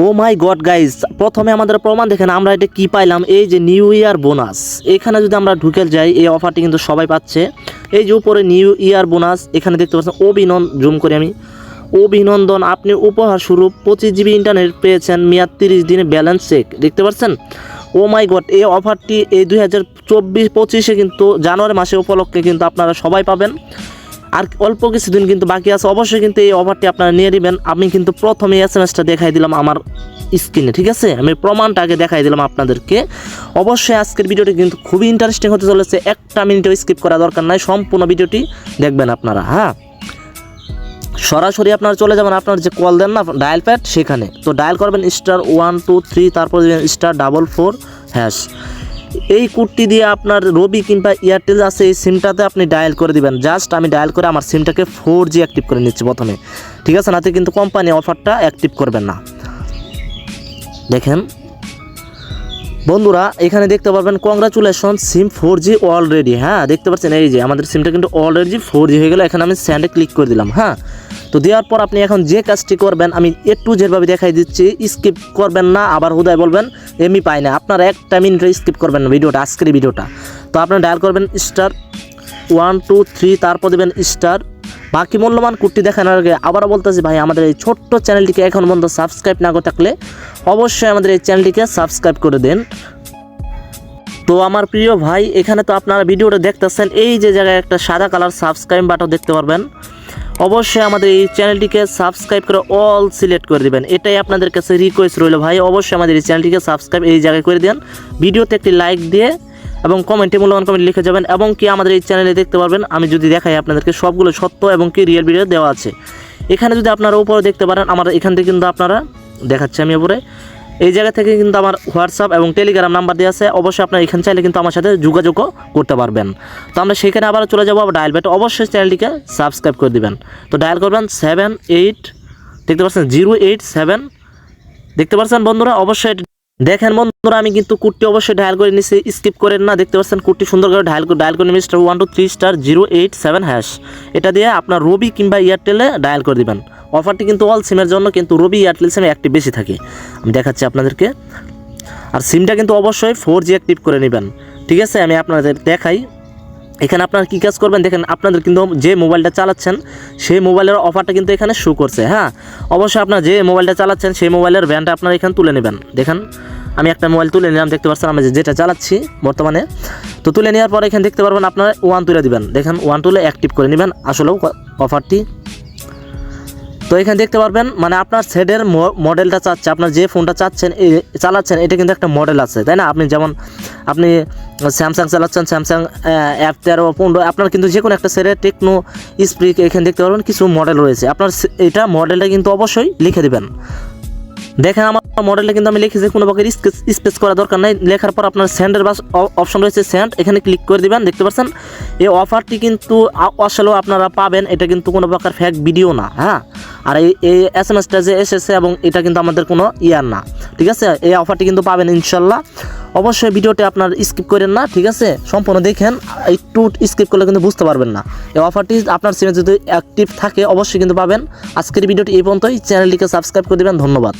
ও মাই god guys প্রথমে আমাদের প্রমাণ দেখেন আমরা এটা কি পাইলাম? এই যে নিউ ইয়ার বোনাস এখানে যদি আমরা ঢুকে যাই, এই অফারটি কিন্তু সবাই পাচ্ছে। এই যে উপরে নিউ ইয়ার বোনাস এখানে দেখতে পাচ্ছেন অভিনন্দন জুম করে আমি। অভিনন্দন, আপনি উপহার স্বরূপ পঁচিশ জিবি ইন্টারনেট পেয়েছেন মেয়াদ তিরিশ দিনে ব্যালেন্স চেক দেখতে পাচ্ছেন? ও মাই গড এই অফারটি এই দুই হাজার চব্বিশ পঁচিশে কিন্তু জানুয়ারি মাসে উপলক্ষে কিন্তু আপনারা সবাই পাবেন। আর অল্প কিছুদিন কিন্তু বাকি আছে, অবশ্যই কিন্তু এই অফারটি আপনারা নিয়ে নেবেন। আমি কিন্তু প্রথমে এস এম এসটা দেখাই দিলাম আমার স্ক্রিনে ঠিক আছে? আমি প্রমাণটা আগে দেখাই দিলাম আপনাদেরকে। অবশ্যই আজকের ভিডিওটি কিন্তু খুবই ইন্টারেস্টিং হতে চলেছে। একটা মিনিটও স্কিপ করা দরকার নাই, সম্পূর্ণ ভিডিওটি দেখবেন আপনারা হ্যাঁ? সরাসরি আপনারা চলে যাবেন, আপনার যে কল দেন না ডায়াল প্যাড সেখানে। তো ডায়াল করবেন স্টার ওয়ান টু থ্রি তারপর স্টার ডাবল ফোর হ্যাশ এই কোডটি দিয়ে আপনার রবি কিংবা এয়ারটেল আছে, এই সিমটাতে আপনি ডায়াল করে দিবেন। জাস্ট আমি ডায়াল করে আমার সিমটাকে ফোর জি অ্যাক্টিভ করে নিচ্ছি প্রথমে। ঠিক আছে? নাতে কিন্তু কোম্পানি অফারটা অ্যাক্টিভ করবেন না। দেখেন বন্ধুরা, এখানে দেখতে পারবেন congratulation sim four G already হ্যাঁ? দেখতে পাচ্ছেন, এই যে আমাদের সিমটা কিন্তু অলরেডি ফোর জি হয়ে গেলো, এখানে আমি স্যান্ডে ক্লিক করে দিলাম হ্যাঁ? তো দেওয়ার পর আপনি এখন যে কাজটি করবেন, আমি একটু যেভাবে দেখাই দিচ্ছি স্কিপ করবেন না, আবার হুদায় বলবেন এমনি পাই না। আপনারা একটা মিনিট স্কিপ করবেন না ভিডিওটা, আজকের ভিডিওটা। তো আপনারা ডায়াল করবেন স্টার ওয়ান টু থ্রি তারপর দেবেন স্টার বাকি মূল্যবান কুর্তি দেখানোর আগে আবারও বলতেছি ভাই, আমাদের এই ছোট্ট চ্যানেলটিকে এখন পর্যন্ত সাবস্ক্রাইব না করে থাকলে অবশ্যই আমাদের এই চ্যানেলটিকে সাবস্ক্রাইব করে দেন। তো আমার প্রিয় ভাই, এখানে তো আপনারা ভিডিওটা দেখতেছেন, এই যে জায়গায় একটা সাদা কালার সাবস্ক্রাইব বাটন দেখতে পারবেন। অবশ্যই আমাদের এই চ্যানেলটিকে সাবস্ক্রাইব করে অল সিলেক্ট করে দেবেন। এটাই আপনাদের কাছে রিকোয়েস্ট রইল ভাই, অবশ্যই আমাদের এই চ্যানেলটিকে সাবস্ক্রাইব এই জায়গায় করে দেন। ভিডিওতে একটি লাইক দিয়ে এবং কমেন্টে মূল্যবান কমেন্ট লিখে যাবেন এবং কি আমাদের এই চ্যানেলে দেখতে পারবেন, আমি যদি দেখাই আপনাদেরকে সবগুলো সত্য এবং কি রিয়েল ভিডিও দেওয়া আছে। এখানে যদি আপনারা উপরে দেখতে পারেন, আমার এখান থেকে কিন্তু আপনারা, দেখাচ্ছি আমি উপরে, এই জায়গা থেকে কিন্তু আমার হোয়াটসঅ্যাপ এবং টেলিগ্রাম নাম্বার দেওয়া আছে, অবশ্যই আপনারা এখানে চাইলে কিন্তু আমার সাথে যোগাযোগও করতে পারবেন। তো আমরা সেখানে আবার চলে যাব ডায়াল বেট অবশ্যই চ্যানেলটিকে সাবস্ক্রাইব করে দেবেন। তো ডায়াল করবেন সেভেন এইট দেখতে পাচ্ছেন জিরো এইট সেভেন দেখতে পাচ্ছেন বন্ধুরা, অবশ্যই দেখেন বন্ধুরা, আমি কিন্তু কুর্তি অবশ্যই ডায়াল করে নিছি। স্কিপ করেন না, দেখতে পাচ্ছেন কুর্তি সুন্দর করে ডায়াল ডায়াল করে নিবি star one two three star zero eight seven hash এটা দিয়ে আপনার রবি কিংবা এয়ারটেলে ডায়াল করে দেবেন। অফারটি কিন্তু অল সিমের জন্য, কিন্তু রবি এয়ারটেল সিমে একটি বেশি থাকে। আমি দেখাচ্ছি আপনাদেরকে। আর সিমটা কিন্তু অবশ্যই ফোর জি অ্যাক্টিভ করে নেবেন। ঠিক আছে, আমি আপনাদের দেখাই। এখানে আপনারা কী কাজ করবেন? দেখেন, আপনাদের কিন্তু যে মোবাইলটা চালাচ্ছেন, সেই মোবাইলের অফারটা কিন্তু এখানে শো করছে হ্যাঁ? অবশ্যই আপনার যে মোবাইলটা চালাচ্ছেন, সেই মোবাইলের ব্যান্ডটা আপনারা এখানে তুলে নেবেন। দেখেন, আমি একটা মোবাইল তুলে নিলাম, দেখতে পাচ্ছেন আমি যেটা চালাচ্ছি বর্তমানে। তো তুলে নেওয়ার পর এখানে দেখতে পারবেন, আপনারা ওয়ান তুলে দিবেন। দেখেন ওয়ান তুলে অ্যাক্টিভ করে নেবেন। আসলেও অফারটি তো এখানে দেখতে পারবেন মানে আপনার সেটের মডেলটা চাচ্ছে, আপনার যে ফোনটা চাচ্ছেন চালাচ্ছেন, এটা কিন্তু একটা মডেল আছে, তাই না? আপনি যেমন, আপনি স্যামসাং চালাচ্ছেন স্যামসাং অ্যাপ তেরো, পনেরো, আপনার কিন্তু যে কোনো একটা সেটের টেকনো স্প্রিক এখানে দেখতে পারবেন কিছু মডেল রয়েছে। আপনার এটা মডেলটা কিন্তু অবশ্যই লিখে দেবেন। দেখেন আমার মডেলে কিন্তু আমি লিখেছি কোনো প্রকার স্পেস করা দরকার নাই। লেখার পর আপনার স্যান্ডের বাস অপশন রয়েছে স্যান্ড এখানে ক্লিক করে দিবেন, দেখতে পাচ্ছেন? এই অফারটি কিন্তু আসলেও আপনারা পাবেন। এটা কিন্তু কোনো প্রকার ফ্যাক ভিডিও না হ্যাঁ? আর এই এই এস এম এসটা যে এসেছে এবং এটা কিন্তু আমাদের কোনো ইয়ার না, ঠিক আছে? এই অফারটি কিন্তু পাবেন ইনশাল্লাহ। অবশ্যই ভিডিওটি আপনার স্কিপ করেন না, ঠিক আছে? সম্পূর্ণ দেখেন, একটু স্কিপ করলে কিন্তু বুঝতে পারবেন না। এই অফারটি আপনার সিমে যদি অ্যাক্টিভ থাকে, অবশ্যই কিন্তু পাবেন। আজকের ভিডিওটি এই পর্যন্তই। চ্যানেলটিকে সাবস্ক্রাইব করে দেবেন। ধন্যবাদ।